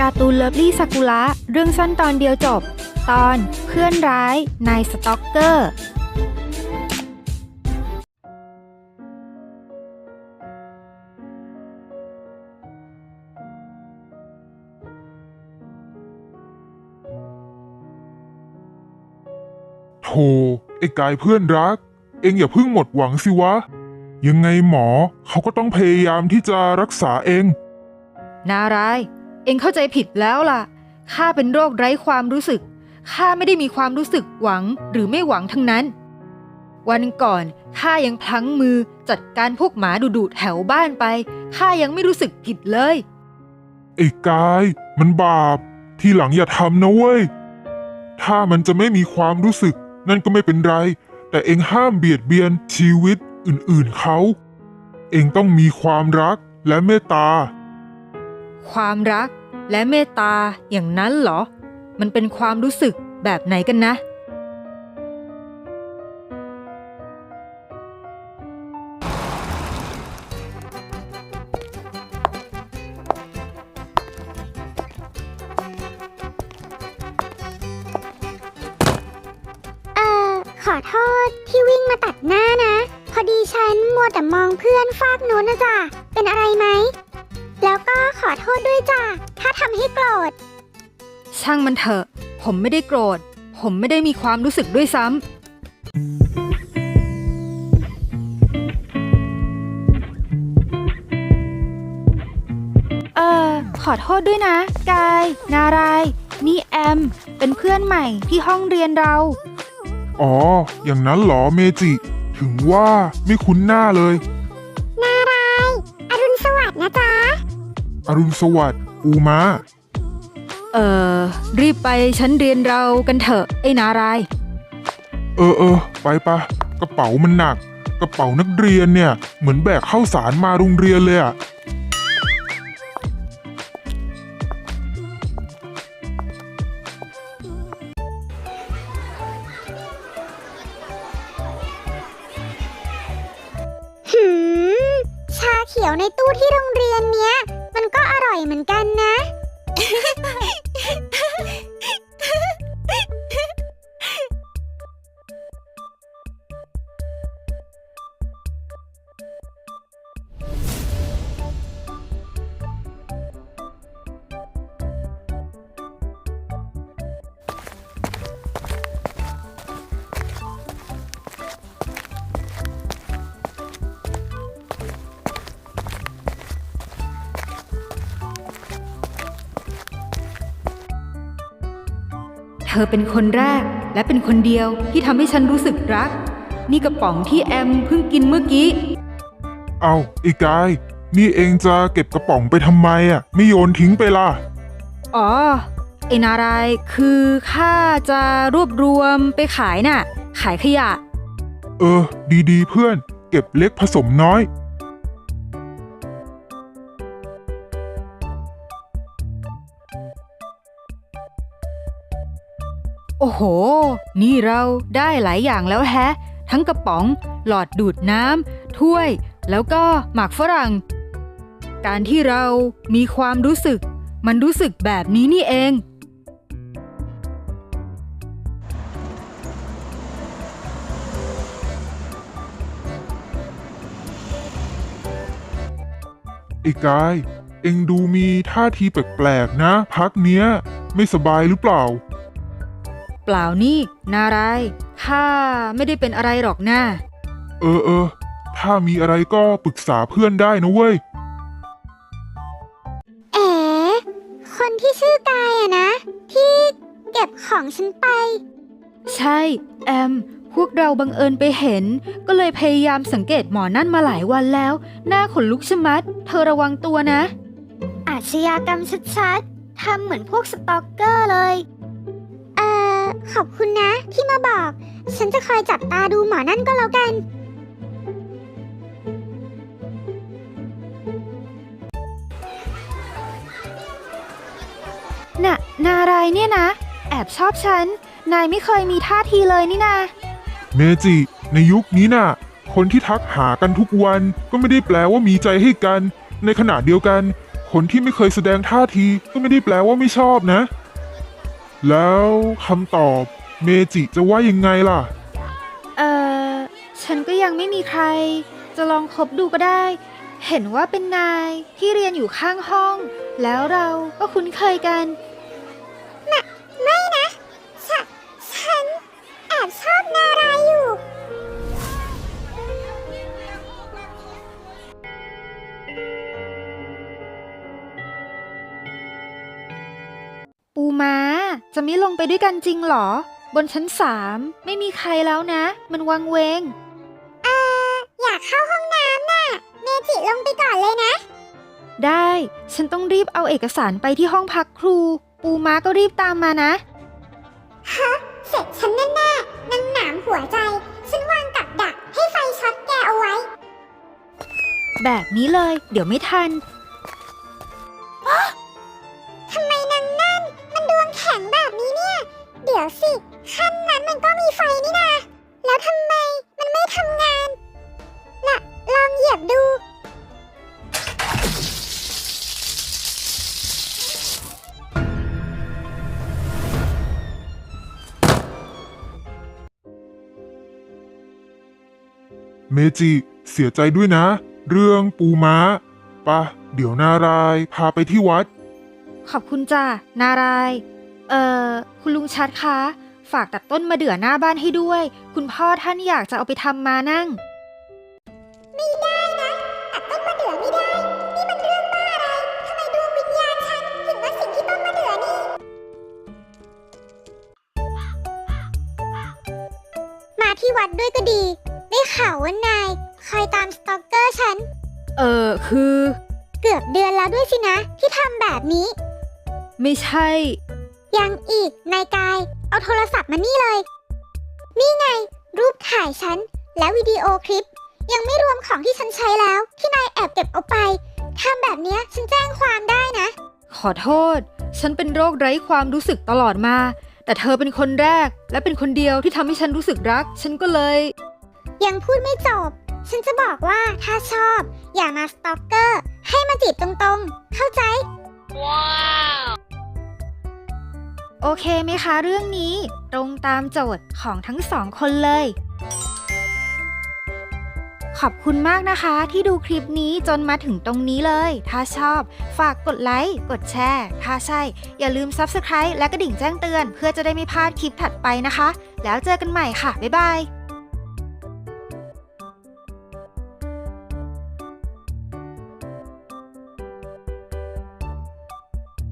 การ์ตูนเลิฟลี่ซากุระเรื่องสั้นตอนเดียวจบ ตอนเพื่อนร้ายนายสต็อกเกอร์ โธ่ไอ้กายเพื่อนรัก เอ็งอย่าเพิ่งหมดหวังสิวะ ยังไงหมอเขาก็ต้องพยายามที่จะรักษาเอง นาราย เองเข้าใจผิดแล้วล่ะ ข้าเป็นโรคไร้ความรู้สึก ข้าไม่ได้มีความรู้สึกหวังหรือไม่หวังทั้งนั้น วันก่อนข้ายังพลั้งมือจัดการพวกหมาดุดุๆแถวบ้านไป ข้ายังไม่รู้สึกผิดเลย ไอ้กาย มันบาป ทีหลังอย่าทำนะเว้ย ถ้ามันจะไม่มีความรู้สึก นั่นก็ไม่เป็นไร แต่เอ็งห้ามเบียดเบียนชีวิตอื่นๆเขา เอ็งต้องมีความรักและเมตตา ความรักและเมตตาอย่างนั้นเหรอ มันเป็นความรู้สึกแบบไหนกันนะ เอ่อขอโทษที่วิ่งมาตัดหน้านะ พอดีฉันมัวแต่มองเพื่อนฟากโน้นนะจ๊ะ เป็นอะไรไหม แล้วก็ขอโทษด้วยจ้ะ ถ้าทำให้โกรธ ช่างมันเถอะ ผมไม่ได้โกรธ ผมไม่ได้มีความรู้สึกด้วยซ้ำ เออ ขอโทษด้วยนะ กาย นารายนี่แอม เป็นเพื่อนใหม่ที่ห้องเรียนเรา อ๋อ อย่างนั้นเหรอเมจิ ถึงว่าไม่คุ้นหน้าเลย อรุณสวัสดิ์ปูมาเออรีบไปชั้นเรียนเรากันเถอะไอ้นาราย เออเออไปปะกระเป๋ามันหนัก กระเป๋านักเรียนเนี่ย เหมือนแบกข้าวสารมาโรงเรียนเลยอะหืมชาเขียวในตู้ที่โรงเรียนเนี้ยมันก็ อร่อยเหมือนกันนะ ธอเป็นคนแรกและเป็นคนเดียวที่ทำให้ฉันรู้สึกรัก นี่กระป๋องที่แอมเพิ่งกินเมื่อกี้ เอาไอ้กาย นี่เองจะเก็บกระป๋องไปทำไมอะไม่โยนทิ้งไปล่ะ อ๋อไอนารายคือข้าจะรวบรวมไปขายน่ะ ขายขยะ เออ ดีๆ เพื่อน เก็บเล็กผสมน้อย โอ้โห นี่เราได้หลายอย่างแล้วแฮะ ทั้งกระป๋อง หลอดดูดน้ำถ้วย แล้วก็หมากฝรั่ง การที่เรามีความรู้สึก มันรู้สึกแบบนี้นี่เอง ไอ้กาย เองดูมีท่าทีแปลกๆนะ พักเนี้ย ไม่สบายหรือเปล่า เปล่านี่นารายข้าไม่ได้เป็นอะไรหรอกนะเออเออ ถ้ามีอะไรก็ปรึกษาเพื่อนได้นะเว้ย เอ๋คนที่ชื่อกายอะนะ ที่เก็บของฉันไป ใช่ แอม พวกเราบังเอิญไปเห็น ก็เลยพยายามสังเกตหมอนั่นมาหลายวันแล้ว หน้าขนลุกชะมัด เธอระวังตัวนะ อาชญากรรมชัดๆทำเหมือนพวกสตอกเกอร์เลยเอ่อ ขอบคุณนะ ที่มาบอก ฉันจะคอยจับตาดูหมอนั่นก็แล้วกัน น่ะ นารายเนี่ยนะ แอบชอบฉัน นายไม่เคยมีท่าทีเลยนี่นา เมจิ ในยุคนี้น่ะ คนที่ทักหากันทุกวันก็ไม่ได้แปลว่ามีใจให้กัน ในขณะเดียวกัน คนที่ไม่เคยแสดงท่าทีก็ไม่ได้แปลว่าไม่ชอบนะ แล้วคำตอบเมจิจะว่ายังไงล่ะ เอ่อฉันก็ยังไม่มีใคร จะลองคบดูก็ได้ เห็นว่าเป็นนายที่เรียนอยู่ข้างห้อง แล้วเราก็คุ้นเคยกัน จะไม่ลงไปด้วยกันจริงเหรอ บนชั้นสามไม่มีใครแล้วนะ มันวังเวง เอ่ออยากเข้าห้องน้ำน่ะ เมจิลงไปก่อนเลยนะ ได้ ฉันต้องรีบเอาเอกสารไปที่ห้องพักครู ปูม้าก็รีบตามมานะ ฮะ เสร็จฉันแน่ๆนางหนามหัวใจ ฉันวางกับดักให้ไฟช็อตแกเอาไว้ แบบนี้เลย เดี๋ยวไม่ทัน ดี๋ยวสิ ขั้นนั้นมันก็มีไฟนี่นา แล้วทำไมมันไม่ทำงานละลองเหยียบดู เมจิ เสียใจด้วยนะ เรื่องปูม้าปะเดี๋ยวนารายพาไปที่วัด ขอบคุณจ้านาราย เอ่อ คุณลุงชัดคะ ฝากตัดต้นมะเดื่อหน้าบ้านให้ด้วย คุณพ่อท่านอยากจะเอาไปทำมานั่ง ไม่ได้นะ ตัดต้นมะเดื่อไม่ได้ นี่มันเรื่องบ้าอะไรทำไมดวงวิญญาณฉันถึงมาสิงที่ต้นมะเดื่อนี่ มาที่วัดด้วยก็ดี ได้ข่าวว่านายคอยตามสตอกเกอร์ฉัน เออคือ เกือบเดือนแล้วด้วยสินะ ที่ทำแบบนี้ ไม่ใช่ ยังอีกนายกาย เอาโทรศัพท์มานี่เลย นี่ไง รูปถ่ายฉัน และวิดีโอคลิป ยังไม่รวมของที่ฉันใช้แล้ว ที่นายแอบเก็บเอาไปทำแบบเนี้ยฉันแจ้งความได้นะ ขอโทษ ฉันเป็นโรคไร้ความรู้สึกตลอดมา แต่เธอเป็นคนแรก และเป็นคนเดียวที่ทำให้ฉันรู้สึกรัก ฉันก็เลย ยังพูดไม่จบ ฉันจะบอกว่าถ้าชอบ อย่ามาสตอกเกอร์ ให้มาจีบตรงๆ เข้าใจ โอเคไหมคะเรื่องนี้ ตรงตามโจทย์ของทั้งสองคนเลย ขอบคุณมากนะคะที่ดูคลิปนี้จนมาถึงตรงนี้เลย ถ้าชอบ ฝากกดไลค์ กดแชร์ ถ้าใช่ อย่าลืม Subscribe และกระดิ่งแจ้งเตือน เพื่อจะได้ไม่พลาดคลิปถัดไปนะคะ แล้วเจอกันใหม่ค่ะ บ๊ายบาย